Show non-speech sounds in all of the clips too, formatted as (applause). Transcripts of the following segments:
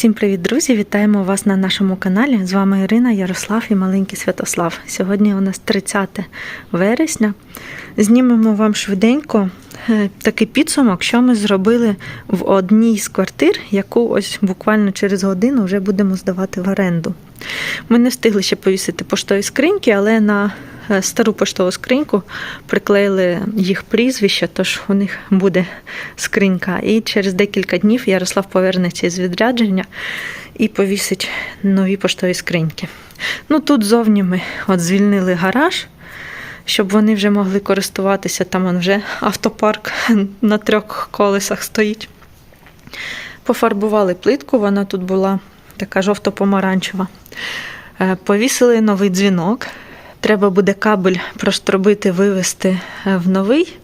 Всім привіт, друзі! Вітаємо вас на нашому каналі. З вами Ірина, Ярослав і маленький Святослав. Сьогодні у нас 30 вересня. Знімемо вам швиденько е, такий підсумок, що ми зробили в одній з квартир, яку ось буквально через годину вже будемо здавати в оренду. Ми не встигли ще повісити поштові скриньки, але на стару поштову скриньку приклеїли їх прізвища, тож у них буде скринька. І через декілька днів Ярослав повернеться із відрядження і повісить нові поштові скриньки. Ну тут зовні ми от звільнили гараж. Щоб вони вже могли користуватися, там он вже автопарк на трьох колесах стоїть. Пофарбували плитку, вона тут була така жовто-помаранчева. Е, Повісили новий дзвінок. Треба буде кабель проштробити, вивести е, в новий,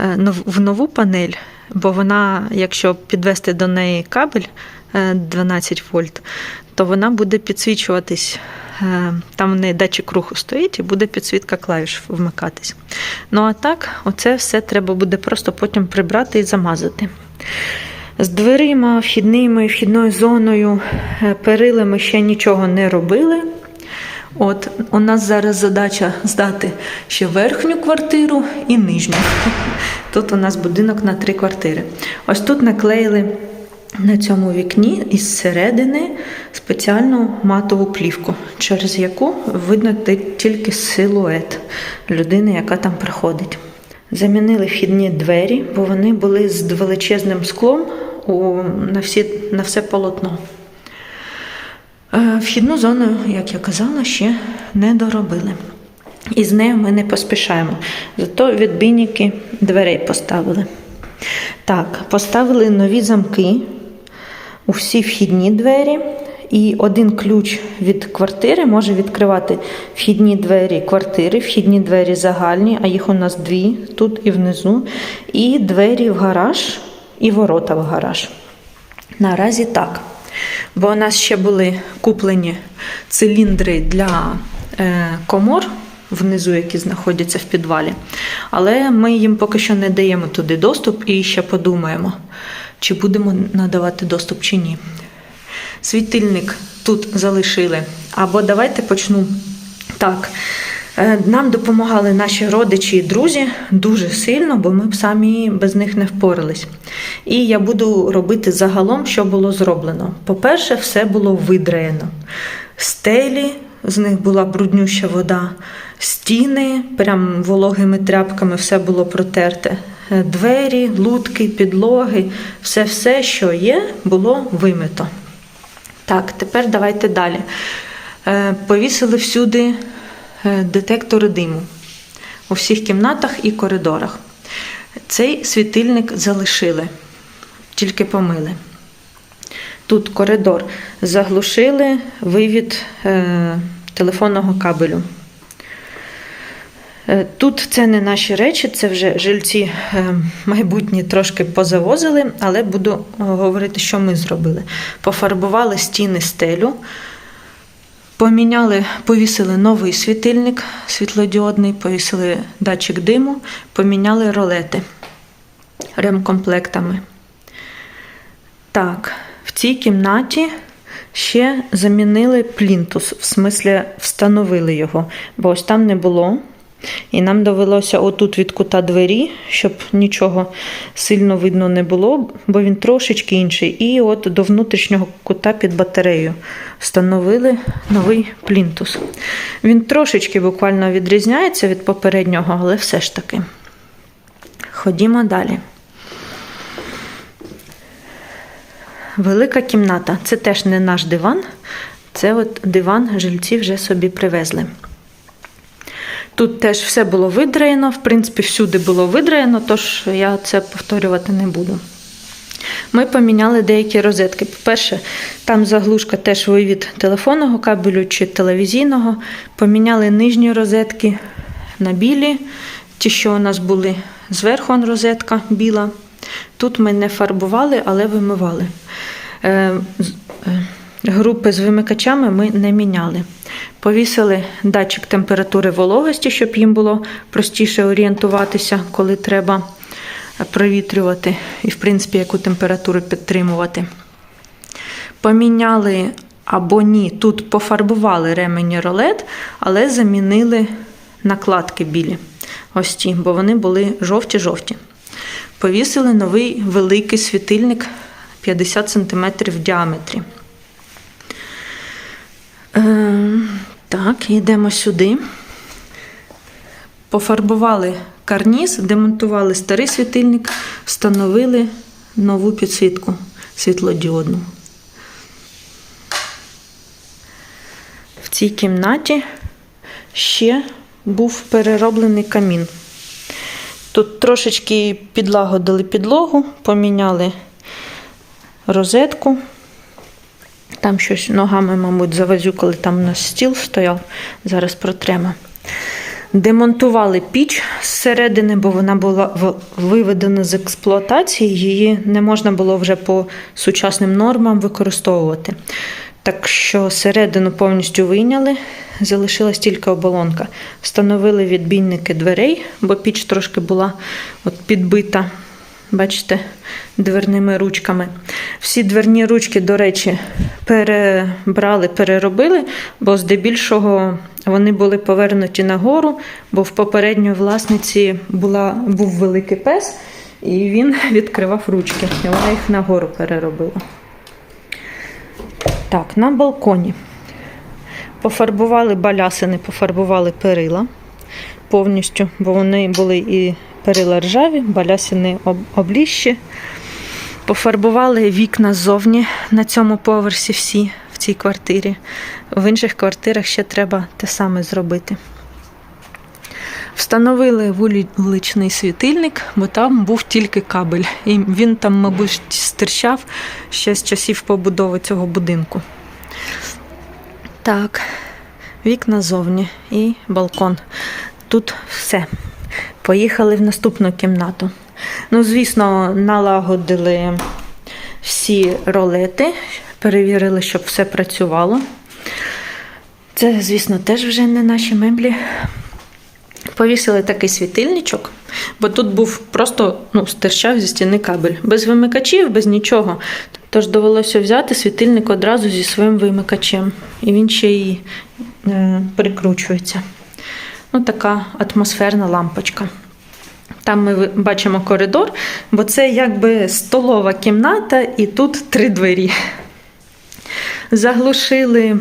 е, в нову панель, бо вона, якщо підвести до неї кабель е, 12 вольт, то вона буде підсвічуватись. Е, Там в неї датчик руху стоїть і буде підсвітка клавіш вмикатись. Ну а так, оце все треба буде просто потім прибрати і замазати. З дверима, вхідними, вхідною зоною, е, перилами ще нічого не робили. От у нас зараз задача здати ще верхню квартиру і нижню. (laughs) Тут у нас будинок на три квартири. Ось тут наклеїли на цьому вікні із середини спеціальну матову плівку, через яку видно тільки силует людини, яка там приходить. Замінили вхідні двері, бо вони були з величезним склом у, на, всі, на все полотно. Е, Вхідну зону, як я казала, ще не доробили. І з нею ми не поспішаємо. Зато відбійники дверей поставили. Так, поставили нові замки у всі вхідні двері. І один ключ від квартири може відкривати вхідні двері квартири, вхідні двері загальні, а їх у нас дві тут і внизу, і двері в гараж, і ворота в гараж. Наразі так. Бо у нас ще були куплені циліндри для е, комор внизу, які знаходяться в підвалі. Але ми їм поки що не даємо туди доступ і ще подумаємо, чи будемо надавати доступ чи ні. Світильник тут залишили. Або давайте почну так. Е, Нам допомагали наші родичі і друзі дуже сильно, бо ми б самі без них не впорались. І я буду робити загалом, що було зроблено. По-перше, все було видраєно. Стелі, з них була бруднюща вода, стіни, прям вологими тряпками все було протерте. Е, Двері, лутки, підлоги, все-все, що є, було вимито. Так, тепер давайте далі. Е, Повісили всюди детектори диму у всіх кімнатах і коридорах. Цей світильник залишили, тільки помили. Тут коридор заглушили вивід е, телефонного кабелю. Е, Тут це не наші речі, це вже жильці е, майбутні трошки позавозили, але буду е, говорити, що ми зробили. Пофарбували стіни стелю, поміняли, повісили новий світильник світлодіодний, повісили датчик диму, поміняли ролети ремкомплектами. Так, в цій кімнаті ще замінили плінтус, в смислі встановили його, бо ось там не було. І нам довелося отут від кута двері, щоб нічого сильно видно не було, бо він трошечки інший. І от до внутрішнього кута під батарею встановили новий плінтус. Він трошечки буквально відрізняється від попереднього, але все ж таки. Ходімо далі. Велика кімната. Це теж не наш диван. Це от диван жильці вже собі привезли. Тут теж все було видраєно, в принципі, всюди було видраєно, тож я це повторювати не буду. Ми поміняли деякі розетки. По-перше, там заглушка теж вивід телефонного кабелю чи телевізійного. Поміняли нижні розетки на білі, ті, що у нас були зверху розетка біла. Тут ми не фарбували, але вимивали. Групи з вимикачами ми не міняли. Повісили датчик температури вологості, щоб їм було простіше орієнтуватися, коли треба провітрювати і, в принципі, яку температуру підтримувати. поміняли або ні, тут пофарбували ремені ролет, але замінили накладки білі. Ось ті, бо вони були жовті-жовті. Повісили новий великий світильник 50 см в діаметрі. Е, так, йдемо сюди. Пофарбували карніз, демонтували старий світильник, встановили нову підсвітку світлодіодну. В цій кімнаті ще був перероблений камін. Тут трошечки підлагодили підлогу, поміняли розетку. Там щось ногами, мабуть, завазюкали, там у нас стіл стояв, зараз протремо. Демонтували піч зсередини, бо вона була виведена з експлуатації, її не можна було вже по сучасним нормам використовувати. Так що середину повністю вийняли, залишилась тільки оболонка. Встановили відбійники дверей, бо піч трошки була от підбита, бачите, дверними ручками. Всі дверні ручки, до речі, перебрали, переробили, бо здебільшого вони були повернуті нагору, бо в попередньої власниці була, був великий пес, і він (laughs) відкривав ручки. І вона їх нагору переробила. Так, на балконі. Пофарбували балясини, пофарбували перила повністю, бо вони були і перила ржаві, балясини обліщі. Пофарбували вікна ззовні на цьому поверсі всі в цій квартирі. В інших квартирах ще треба те саме зробити. Встановили вуличний світильник, бо там був тільки кабель. І він там, мабуть, стирчав ще з часів побудови цього будинку. Так, вікна зовні і балкон. Тут все. Поїхали в наступну кімнату. Ну, звісно, налагодили всі ролети, перевірили, щоб все працювало. Це, звісно, теж вже не наші меблі. Повісили такий світильничок, бо тут був просто ну, стирчав зі стіни кабель. Без вимикачів, без нічого. Тож довелося взяти світильник одразу зі своїм вимикачем. І він ще й е, прикручується. Ну, така атмосферна лампочка. Там ми бачимо коридор, бо це якби столова кімната, і тут три двері. Заглушили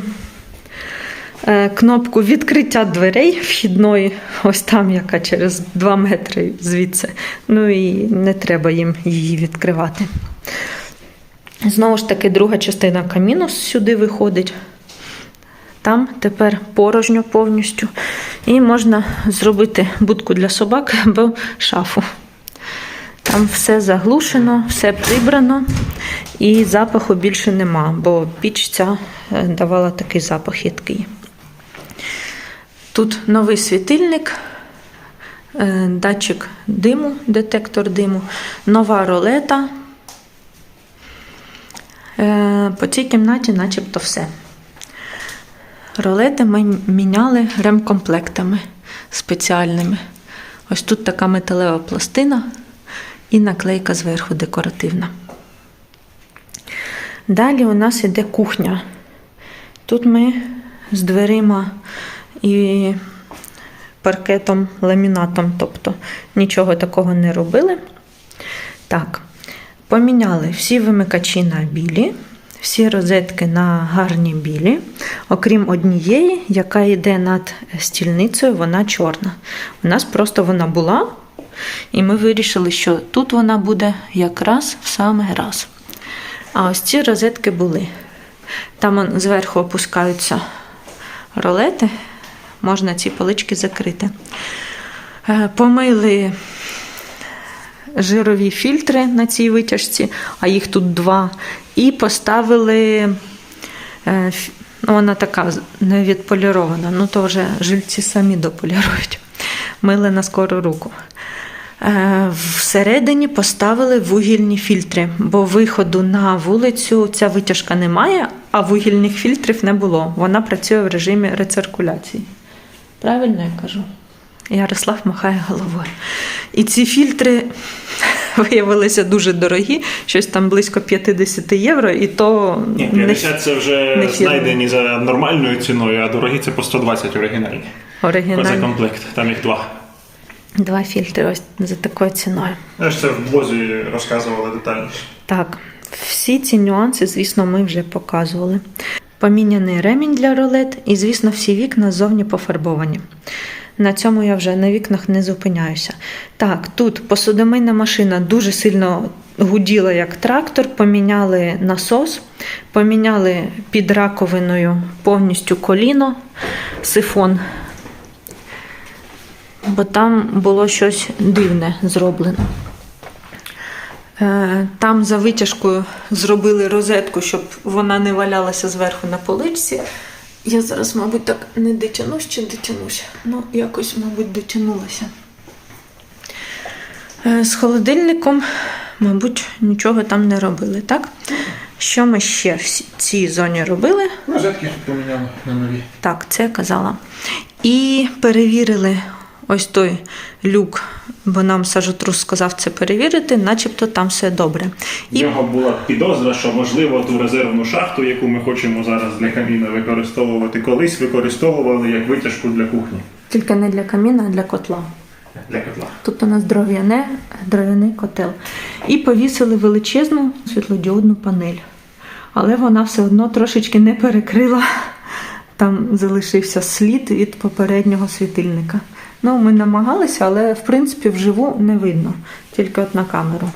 е, кнопку відкриття дверей вхідної, ось там, яка через 2 метри звідси. Ну і не треба їм її відкривати. Знову ж таки, друга частина каміну сюди виходить. Там тепер порожньо повністю. І можна зробити будку для собак або шафу. Там все заглушено, все прибрано, і запаху більше нема, бо піч ця е, давала такий запах їдкий. Тут новий світильник, е, датчик диму, детектор диму, нова ролета. Е, По цій кімнаті начебто все. Ролети ми міняли ремкомплектами спеціальними. Ось тут така металева пластина і наклейка зверху декоративна. Далі у нас іде кухня. Тут ми з дверима і паркетом, ламінатом, тобто нічого такого не робили. Так, поміняли всі вимикачі на білі, всі розетки на гарні білі, окрім однієї, яка йде над стільницею, вона чорна. У нас просто вона була, і ми вирішили, що тут вона буде якраз в саме раз. А ось ці розетки були. Там зверху опускаються ролети, можна ці полички закрити. Е, Помили жирові фільтри на цій витяжці, а їх тут два. І поставили, е, ну, вона така не відполірована, ну то вже жильці самі дополірують. Мили на скору руку. Е, Всередині поставили вугільні фільтри, бо виходу на вулицю ця витяжка немає, а вугільних фільтрів не було. Вона працює в режимі рециркуляції. Правильно я кажу? Ярослав махає головою. І ці фільтри (laughs) виявилися дуже дорогі, щось там близько 50 євро, і то Ні, не це вже не знайдені за нормальною ціною, а дорогі це по 120 оригінальні. Оригінальні. За комплект, там їх два. Два фільтри ось за такою ціною. Я ж це в блозі розказували детальніше. Так, всі ці нюанси, звісно, ми вже показували. Поміняний ремінь для рулет, і, звісно, всі вікна ззовні пофарбовані. На цьому я вже на вікнах не зупиняюся. Так, тут посудомийна машина дуже сильно гуділа як трактор, поміняли насос, поміняли під раковиною повністю коліно, сифон, бо там було щось дивне зроблено. Е, Там за витяжкою зробили розетку, щоб вона не валялася зверху на поличці. Я зараз, мабуть, так не дотягнусь чи дотягнусь. Ну, якось, мабуть, дотягнулася. Е, З холодильником, мабуть, нічого там не робили, так? Що ми ще в цій зоні робили? Розетки поміняли на нові. Так, це я казала. І перевірили ось той люк, бо нам сажотрус сказав це перевірити, начебто там все добре. В І нього була підозра, що можливо ту резервну шахту, яку ми хочемо зараз для каміна використовувати, колись використовували як витяжку для кухні. тільки не для каміна, а для котла. Для котла. Тут у нас дров'яне, дров'яний котел. І повісили величезну світлодіодну панель. Але вона все одно трошечки не перекрила. Там залишився слід від попереднього світильника. Ну, ми намагалися, але в принципі вживу не видно, тільки от на камеру.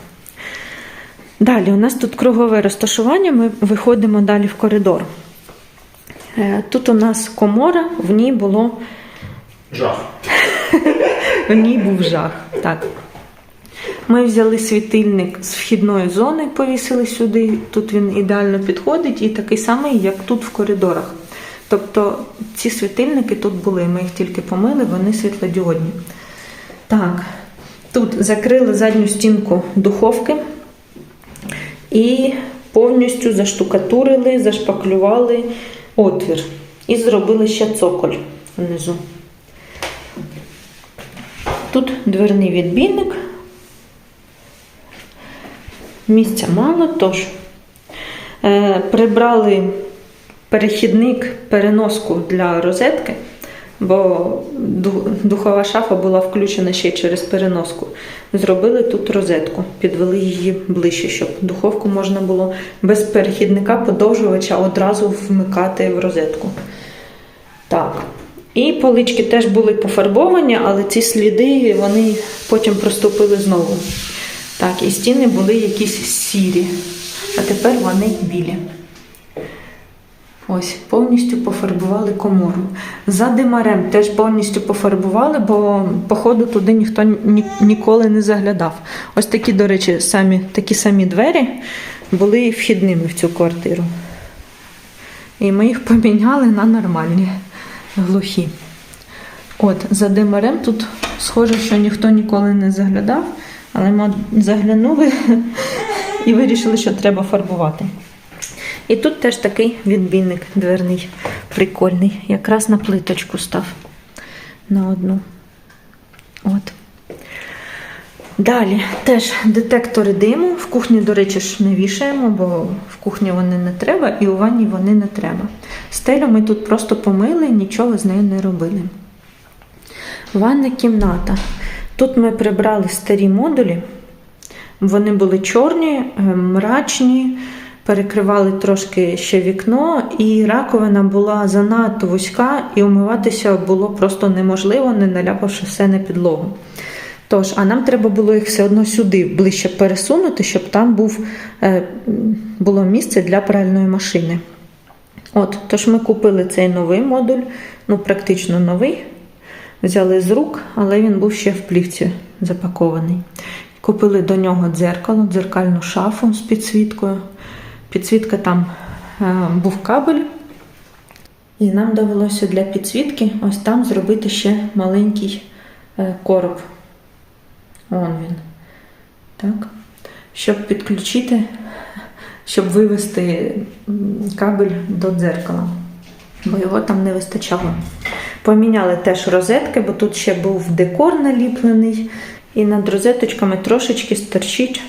Далі, у нас тут кругове розташування, ми виходимо далі в коридор. Е, Тут у нас комора, в ній було Жах. (laughs) в ній був жах. Так. Ми взяли світильник з вхідної зони, повісили сюди. Тут він ідеально підходить і такий самий, як тут в коридорах. Тобто ці світильники тут були, ми їх тільки помили, вони світлодіодні. Так, тут закрили задню стінку духовки і повністю заштукатурили, зашпаклювали отвір. І зробили ще цоколь внизу. Тут дверний відбійник. Місця мало, тож е, прибрали перехідник, переноску для розетки, бо духова шафа була включена ще через переноску. Зробили тут розетку, підвели її ближче, щоб духовку можна було без перехідника подовжувача одразу вмикати в розетку. Так. І полички теж були пофарбовані, але ці сліди вони потім проступили знову. Так, і стіни були якісь сірі, а тепер вони білі. Ось, повністю пофарбували комору. За димарем теж повністю пофарбували, бо, походу, туди ніхто ні, ніколи не заглядав. Ось такі, до речі, самі, такі самі двері були вхідними в цю квартиру. І ми їх поміняли на нормальні, глухі. От, за димарем тут схоже, що ніхто ніколи не заглядав, але ми заглянули (laughs) і вирішили, що треба фарбувати. І тут теж такий відбійник дверний, прикольний. Якраз на плиточку став на одну. От. Далі теж детектори диму. В кухні, до речі, ж не вішаємо, бо в кухні вони не треба, і у ванні вони не треба. Стелю ми тут просто помили, нічого з нею не робили. Ванна кімната. Тут ми прибрали старі модулі. Вони були чорні, е, мрачні, перекривали трошки ще вікно, і раковина була занадто вузька, і умиватися було просто неможливо, не наляпавши все на підлогу. Тож, а нам треба було їх все одно сюди ближче пересунути, щоб там був, е, було місце для пральної машини. От, тож ми купили цей новий модуль, ну практично новий. Взяли з рук, але він був ще в плівці запакований. Купили до нього дзеркало, дзеркальну шафу з підсвіткою. Підсвітка там е, був кабель. І нам довелося для підсвітки ось там зробити ще маленький е, короб. Вон він. Так. Щоб підключити, щоб вивести кабель до дзеркала, бо його там не вистачало. Поміняли теж розетки, бо тут ще був декор наліплений, І над розеточками трошечки стерчить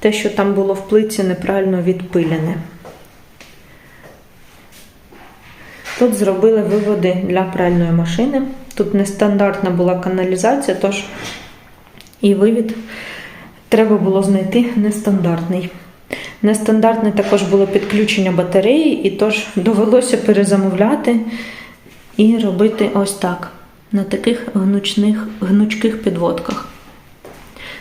те, що там було в плитці неправильно відпилене. Тут зробили виводи для пральної машини. Тут нестандартна була каналізація, тож і вивід треба було знайти нестандартний. Нестандартне також було підключення батареї, і тож довелося перезамовляти і робити ось так, на таких гнучних, гнучких підводках.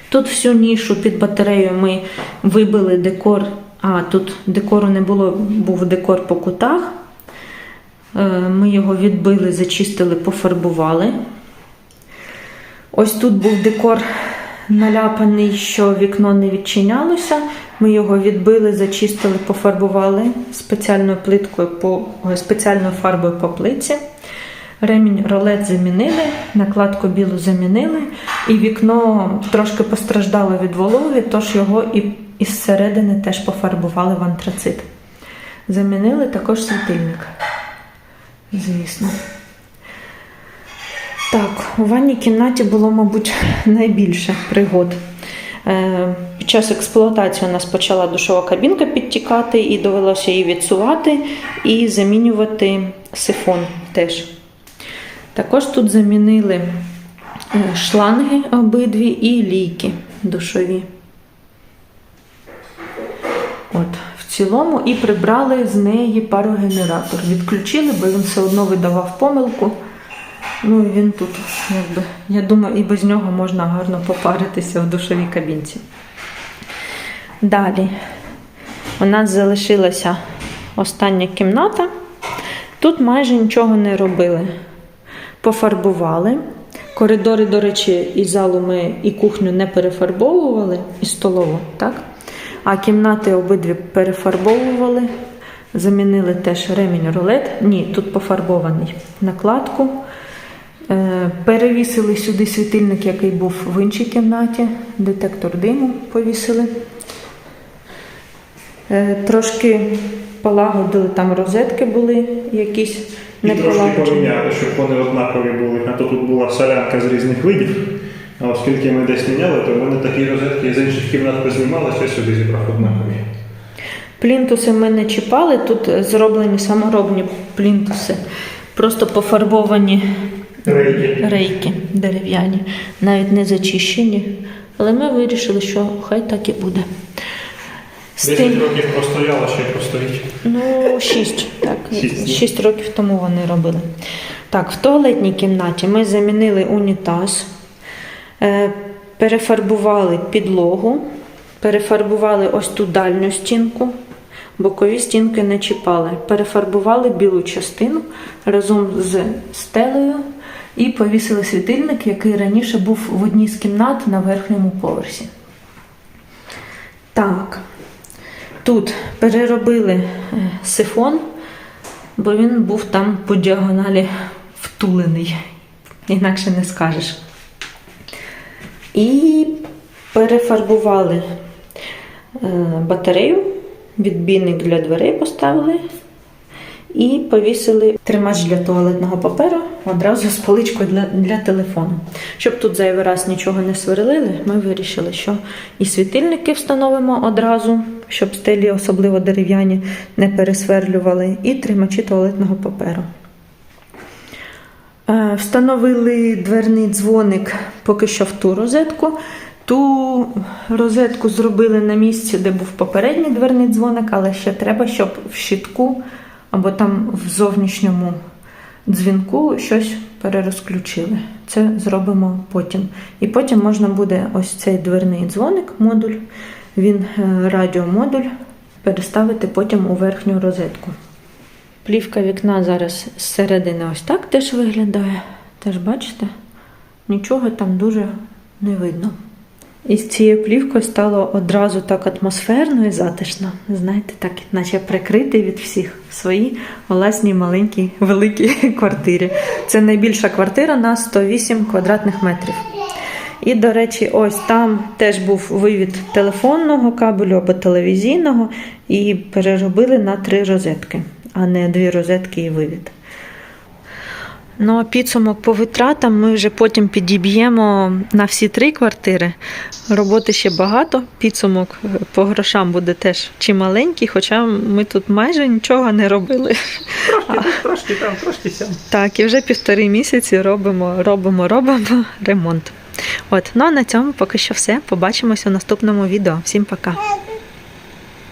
Тут всю нішу під батарею ми вибили декор, а тут декору не було, був декор по кутах. Е, Ми його відбили, зачистили, пофарбували. Ось тут був декор наляпаний, що вікно не відчинялося. Ми його відбили, зачистили, пофарбували спеціальною плиткою по спеціальною фарбою по плитці. Ремінь ролет замінили, накладку білу замінили, і вікно трошки постраждало від вологи, тож його і із середини теж пофарбували в антрацит. Замінили також світильник. Звісно. Так, у ванній кімнаті було, мабуть, найбільше пригод. Е, Під час експлуатації у нас почала душова кабінка підтікати, і довелося її відсувати і замінювати сифон теж. Також тут замінили е, шланги обидві і лійки душові. От, в цілому і прибрали з неї парогенератор. Відключили, бо він все одно видавав помилку. Ну і він тут, якби, я думаю, і без нього можна гарно попаритися в душовій кабінці. Далі у нас залишилася остання кімната. Тут майже нічого не робили. Пофарбували. Коридори, до речі, і залу ми і кухню не перефарбовували, і столову, так? А кімнати обидві перефарбовували. Замінили теж ремінь рулет. Ні, тут пофарбований накладку. Е, Перевісили сюди світильник, який був в іншій кімнаті. Детектор диму повісили. Е, Трошки полагодили, там розетки були якісь І не трошки полагоджені. поміняли, щоб вони однакові були. А то тут була солянка з різних видів. А оскільки ми десь міняли, то вони такі розетки з інших кімнат познімалися, сюди зібрав однакові. Плінтуси ми не чіпали, тут зроблені саморобні плінтуси, просто пофарбовані Рейки. рейки дерев'яні, навіть не зачищені. Але ми вирішили, що хай так і буде. З 10 тим, років простояла, ще й простоїть. ну, 6, так, Шість, 6 років тому вони робили. Так, в туалетній кімнаті ми замінили унітаз, е, перефарбували підлогу, перефарбували ось ту дальню стінку, бокові стінки не чіпали. Перефарбували білу частину разом з стелею і повісили світильник, який раніше був в одній з кімнат на верхньому поверсі. Так, тут переробили е, сифон, бо він був там по діагоналі втулений, інакше не скажеш. І перефарбували е, батарею, відбійник для дверей поставили і повісили тримач для туалетного паперу одразу з поличкою для, для телефону. Щоб тут зайвий раз нічого не сверлили, ми вирішили, що і світильники встановимо одразу, щоб стелі, особливо дерев'яні, не пересверлювали, і тримачі туалетного паперу. Е, Встановили дверний дзвоник поки що в ту розетку. Ту розетку зробили на місці, де був попередній дверний дзвоник, але ще треба, щоб в щитку або там в зовнішньому дзвінку щось перерозключили. Це зробимо потім. І потім можна буде ось цей дверний дзвоник, модуль, він е, радіомодуль, переставити потім у верхню розетку. Плівка вікна зараз зсередини ось так теж виглядає. Теж бачите? Нічого там дуже не видно. І з цією плівкою стало одразу так атмосферно і затишно. Знаєте, так, наче прикритий від всіх в своїй власній маленькій великій (laughs) квартирі. Це найбільша квартира на 108 квадратних метрів. І, до речі, ось там теж був вивід телефонного кабелю або телевізійного, і переробили на три розетки, а не дві розетки і вивід. Ну а підсумок по витратам ми вже потім підіб'ємо на всі три квартири. Роботи ще багато. Підсумок е, по грошам буде теж чималенький, хоча ми тут майже нічого не робили. Трошки, трошки там, трошки сям. Так, і вже півтори місяці робимо, робимо, робимо ремонт. От, ну а на цьому поки що все. Побачимось у наступному відео. Всім пока.